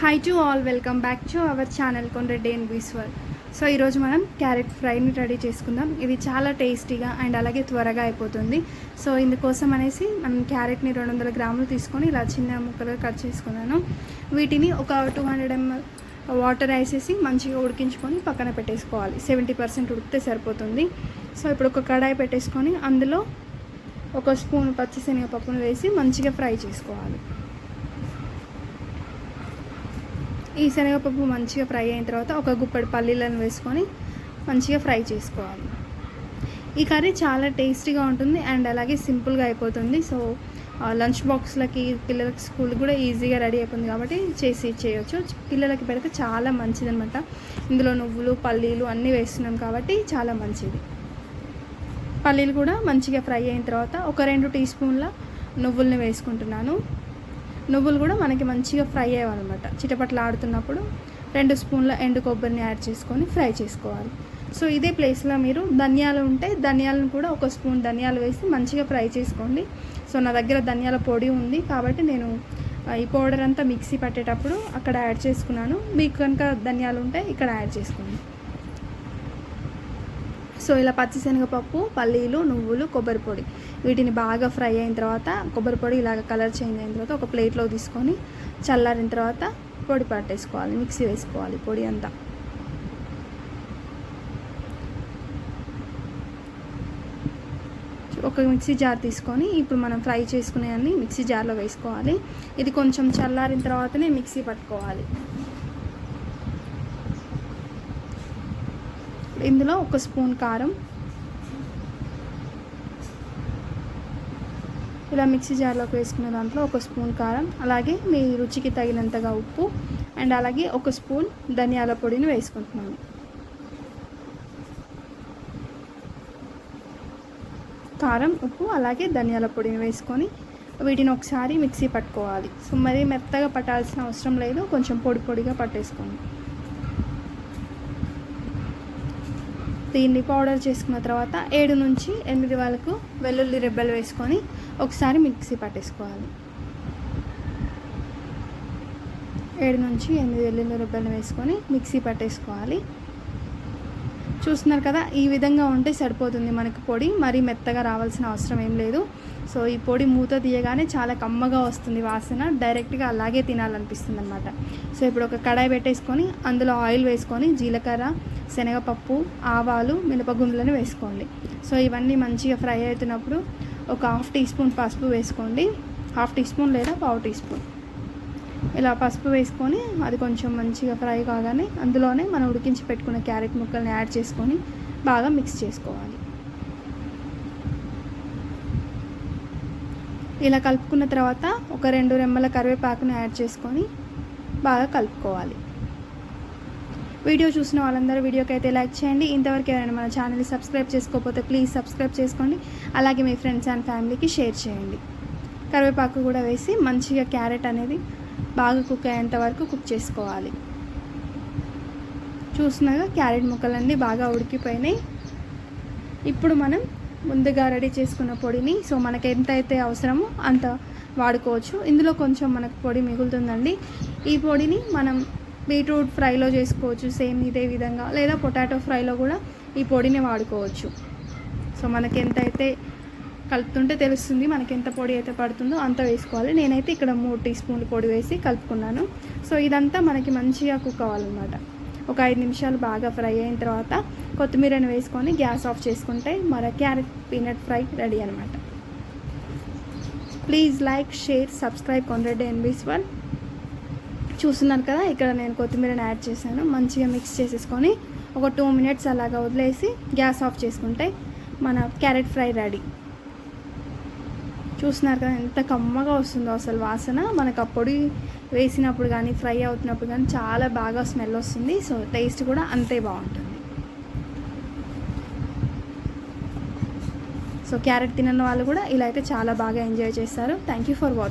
Hi to all welcome back to our channel Kondreddy and బీస్వర్ so ఈరోజు మనం carrot ఫ్రైని ready చేసుకుందాం. ఇది చాలా టేస్టీగా అండ్ అలాగే త్వరగా అయిపోతుంది. సో ఇందుకోసం అనేసి మనం క్యారెట్ని రెండు వందల గ్రాములు తీసుకొని ఇలా చిన్న ముక్కలుగా కట్ చేసుకున్నాను. వీటిని ఒక టూ హండ్రెడ్ ఎంఎల్ వాటర్ వేసేసి మంచిగా ఉడికించుకొని పక్కన పెట్టేసుకోవాలి. సెవెంటీ పర్సెంట్ ఉడికితే సరిపోతుంది. సో ఇప్పుడు ఒక కడాయి పెట్టేసుకొని అందులో ఒక స్పూన్ పచ్చిశనగపప్పును వేసి మంచిగా ఫ్రై చేసుకోవాలి. ఈ శనగపప్పు మంచిగా ఫ్రై అయిన తర్వాత ఒక గుప్పడి పల్లీలను వేసుకొని మంచిగా ఫ్రై చేసుకోవాలి. ఈ కర్రీ చాలా టేస్టీగా ఉంటుంది అండ్ అలాగే సింపుల్గా అయిపోతుంది. సో లంచ్ బాక్స్లకి పిల్లలకి స్కూల్ కూడా ఈజీగా రెడీ అయిపోతుంది కాబట్టి చేసి చేయొచ్చు పిల్లలకి పెడితే చాలా మంచిది అనమాట ఇందులో నువ్వులు పల్లీలు అన్నీ వేస్తున్నాం కాబట్టి చాలా మంచిది. పల్లీలు కూడా మంచిగా ఫ్రై అయిన తర్వాత ఒక రెండు టీ స్పూన్ల నువ్వుల్ని వేసుకుంటున్నాను. నువ్వులు కూడా మనకి మంచిగా ఫ్రై అయ్యాలన్నమాట చిటపట్లు ఆడుతున్నప్పుడు రెండు స్పూన్ల ఎండు కొబ్బరిని యాడ్ చేసుకొని ఫ్రై చేసుకోవాలి. సో ఇదే ప్లేస్లో మీరు ధనియాలు ఉంటే ధనియాలను కూడా ఒక స్పూన్ ధనియాలు వేసి మంచిగా ఫ్రై చేసుకోండి. సో నా దగ్గర ధనియాల పొడి ఉంది కాబట్టి నేను ఈ పౌడర్ అంతా మిక్సీ పట్టేటప్పుడు అక్కడ యాడ్ చేసుకున్నాను. మీకు కనుక ధనియాలు ఉంటే ఇక్కడ యాడ్ చేసుకోండి. సో ఇలా పచ్చిశనగపప్పు పల్లీలు నువ్వులు కొబ్బరి పొడి. వీటిని బాగా ఫ్రై అయిన తర్వాత కొబ్బరి పొడి ఇలాగ కలర్ చేంజ్ అయిన తర్వాత ఒక ప్లేట్లో తీసుకొని చల్లారిన తర్వాత పొడి పట్టేసుకోవాలి మిక్సీ వేసుకోవాలి పొడి అంతా. ఒక మిక్సీ జార్ తీసుకొని ఇప్పుడు మనం ఫ్రై చేసుకునే అన్ని మిక్సీ జార్లో వేసుకోవాలి. ఇది కొంచెం చల్లారిన తర్వాతనే మిక్సీ పట్టుకోవాలి. ఇందులో ఒక స్పూన్ కారం. ఇలా మిక్సీ జార్లోకి వేసుకున్న దాంట్లో ఒక స్పూన్ కారం అలాగే మీ రుచికి తగినంతగా ఉప్పు అండ్ అలాగే ఒక స్పూన్ ధనియాల పొడిని వేసుకుంటున్నాను. కారం ఉప్పు అలాగే ధనియాల పొడిని వేసుకొని వీటిని ఒకసారి మిక్సీ పట్టుకోవాలి. సో మరీ మెత్తగా పట్టాల్సిన అవసరం లేదు కొంచెం పొడి పొడిగా పట్టేసుకోండి. దీన్ని పౌడర్ చేసుకున్న తర్వాత ఏడు నుంచి ఎనిమిది వరకు వెల్లుల్లి రెబ్బలు వేసుకొని ఒకసారి మిక్సీ పట్టేసుకోవాలి. ఏడు నుంచి ఎనిమిది వెల్లుల్లి రెబ్బలు వేసుకొని మిక్సీ పట్టేసుకోవాలి. చూస్తున్నారు కదా ఈ విధంగా ఉంటే సరిపోతుంది మనకి పొడి. మరీ మెత్తగా రావాల్సిన అవసరం ఏం లేదు. సో ఈ పొడి మూత తీయగానే చాలా కమ్మగా వస్తుంది వాసన. డైరెక్ట్గా అలాగే తినాలనిపిస్తుంది అనమాట సో ఇప్పుడు ఒక కడాయి పెట్టేసుకొని అందులో ఆయిల్ వేసుకొని జీలకర్ర శనగపప్పు ఆవాలు మినపగుండ్లను వేసుకోండి. సో ఇవన్నీ మంచిగా ఫ్రై అవుతున్నప్పుడు ఒక హాఫ్ టీ స్పూన్ పసుపు వేసుకోండి. హాఫ్ టీ స్పూన్ లేదా పావు టీ స్పూన్. ఇలా పసుపు వేసుకొని అది కొంచెం మంచిగా ఫ్రై కాగానే అందులోనే మనం ఉడికించి పెట్టుకున్న క్యారెట్ ముక్కల్ని యాడ్ చేసుకొని బాగా మిక్స్ చేసుకోవాలి. ఇలా కలుపుకున్న తర్వాత ఒక రెండు రెమ్మల కరివేపాకును యాడ్ చేసుకొని బాగా కలుపుకోవాలి. వీడియో చూసిన వాళ్ళందరూ వీడియోకి అయితే లైక్ చేయండి. ఇంతవరకు ఎవరైనా మన ఛానల్ని సబ్స్క్రైబ్ చేసుకోకపోతే ప్లీజ్ సబ్స్క్రైబ్ చేసుకోండి. అలాగే మీ ఫ్రెండ్స్ అండ్ ఫ్యామిలీకి షేర్ చేయండి. కరివేపాకు కూడా వేసి మంచిగా క్యారెట్ అనేది బాగా కుక్ అయ్యేంత వరకు కుక్ చేసుకోవాలి. చూసినాక క్యారెట్ ముక్కలన్నీ బాగా ఉడికిపోయినాయి. ఇప్పుడు మనం ముందుగా రెడీ చేసుకున్న పొడిని సో మనకి ఎంత అయితే అవసరమో అంత వాడుకోవచ్చు. ఇందులో కొంచెం మనకు పొడి మిగులుతుందండి. ఈ పొడిని మనం బీట్రూట్ ఫ్రైలో చేసుకోవచ్చు సేమ్ ఇదే విధంగా. లేదా పొటాటో ఫ్రైలో కూడా ఈ పొడిని వాడుకోవచ్చు. సో మనకి ఎంత అయితే కలుపుతుంటే తెలుస్తుంది మనకి ఎంత పొడి అయితే పడుతుందో అంత వేసుకోవాలి. నేనైతే ఇక్కడ మూడు టీ స్పూన్లు పొడి వేసి కలుపుకున్నాను. సో ఇదంతా మనకి మంచిగా కుక్ అవ్వాలన్నమాట ఒక ఐదు నిమిషాలు బాగా ఫ్రై అయిన తర్వాత కొత్తిమీరని వేసుకొని గ్యాస్ ఆఫ్ చేసుకుంటే మన క్యారెట్ పీనట్ ఫ్రై రెడీ అనమాట please like share subscribe. Kondreddy ఎన్బీస్ one. చూస్తున్నాను కదా ఇక్కడ నేను కొత్తిమీరని యాడ్ చేశాను. మంచిగా మిక్స్ చేసేసుకొని ఒక టూ మినిట్స్ అలాగా వదిలేసి గ్యాస్ ఆఫ్ చేసుకుంటే మన క్యారెట్ ఫ్రై రెడీ. చూస్తున్నారు కదా ఎంత కమ్మగా వస్తుందో అసలు వాసన. మనకు ఆ పొడి వేసినప్పుడు కానీ ఫ్రై అవుతున్నప్పుడు కానీ చాలా బాగా స్మెల్ వస్తుంది. సో టేస్ట్ కూడా అంతే బాగుంటుంది. సో క్యారెట్ తినని వాళ్ళు కూడా ఇలా అయితే చాలా బాగా ఎంజాయ్ చేస్తారు. Thank you for watching